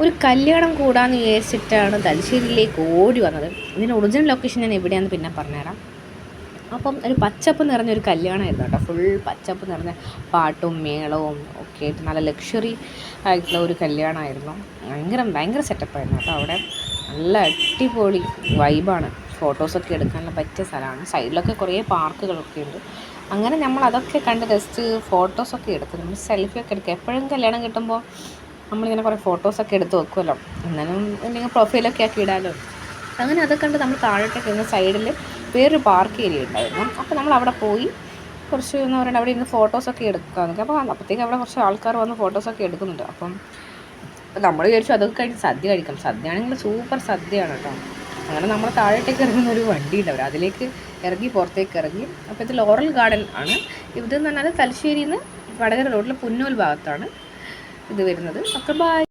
ഒരു കല്യാണം കൂടാന്ന് വിചാരിച്ചിട്ടാണ് തലശ്ശേരിയിലേക്ക് ഓടി വന്നത്. ഇതിന്റെ ഒറിജിനൽ ലൊക്കേഷൻ ഞാൻ എവിടെയാണെന്ന് പിന്നെ പറഞ്ഞുതരാം. അപ്പം ഒരു പച്ചപ്പ് നിറഞ്ഞൊരു കല്യാണമായിരുന്നു കേട്ടോ. ഫുൾ പച്ചപ്പ് നിറഞ്ഞ പാട്ടും മേളവും ഒക്കെ ആയിട്ട് നല്ല ലക്ഷറി ആയിട്ടുള്ള ഒരു കല്യാണമായിരുന്നു. ഭയങ്കര ഭയങ്കര സെറ്റപ്പായിരുന്നു കേട്ടോ അവിടെ. നല്ല അടിപൊളി വൈബാണ് ഫോട്ടോസൊക്കെ എടുക്കാനുള്ള പറ്റിയ സ്ഥലമാണ്. സൈഡിലൊക്കെ കുറേ പാർക്കുകളൊക്കെ ഉണ്ട്. അങ്ങനെ നമ്മൾ അതൊക്കെ കണ്ട് ജസ്റ്റ് ഫോട്ടോസൊക്കെ എടുത്തു നമ്മൾ സെൽഫിയൊക്കെ എടുക്കുക. എപ്പോഴും കല്യാണം കിട്ടുമ്പോൾ നമ്മളിങ്ങനെ കുറേ ഫോട്ടോസൊക്കെ എടുത്ത് വെക്കുമല്ലോ. എന്നാലും എന്തെങ്കിലും പ്രൊഫൈലൊക്കെ ആക്കി ഇടാമല്ലോ അങ്ങനെ അതൊക്കെ കണ്ട് നമ്മൾ താഴോട്ടേക്ക് ഇരുന്ന സൈഡിൽ വേറൊരു പാർക്ക് ഏരിയ ഉണ്ടായിരുന്നു. അപ്പോൾ നമ്മൾ അവിടെ പോയി കുറച്ച് എന്ന് പറയുന്നത് അവിടെ ഇരുന്ന് ഫോട്ടോസൊക്കെ എടുക്കാം അപ്പോൾ അപ്പോഴത്തേക്ക് അവിടെ കുറച്ച് ആൾക്കാർ വന്ന് ഫോട്ടോസൊക്കെ എടുക്കുന്നുണ്ട്. അപ്പം നമ്മൾ വിചാരിച്ചു അതൊക്കെ കഴിഞ്ഞ് സദ്യ കഴിക്കാം. സദ്യ ആണെങ്കിൽ സൂപ്പർ സദ്യയാണ് കേട്ടോ. അങ്ങനെ നമ്മൾ താഴോട്ടേക്ക് ഇറങ്ങുന്ന ഒരു വണ്ടി ഉണ്ട് അവർ അതിലേക്ക് ഇറങ്ങി പുറത്തേക്ക് ഇറങ്ങി. അപ്പോൾ ഇത് ലോറൽ ഗാർഡൻ ആണ്. ഇതെന്ന് പറഞ്ഞാൽ തലശ്ശേരിയിൽ നിന്ന് വടകര റോഡിൽ പുന്നൂൽ ഭാഗത്താണ്. ഇത് വരുന്നത്. അപ്പോൾ ബൈ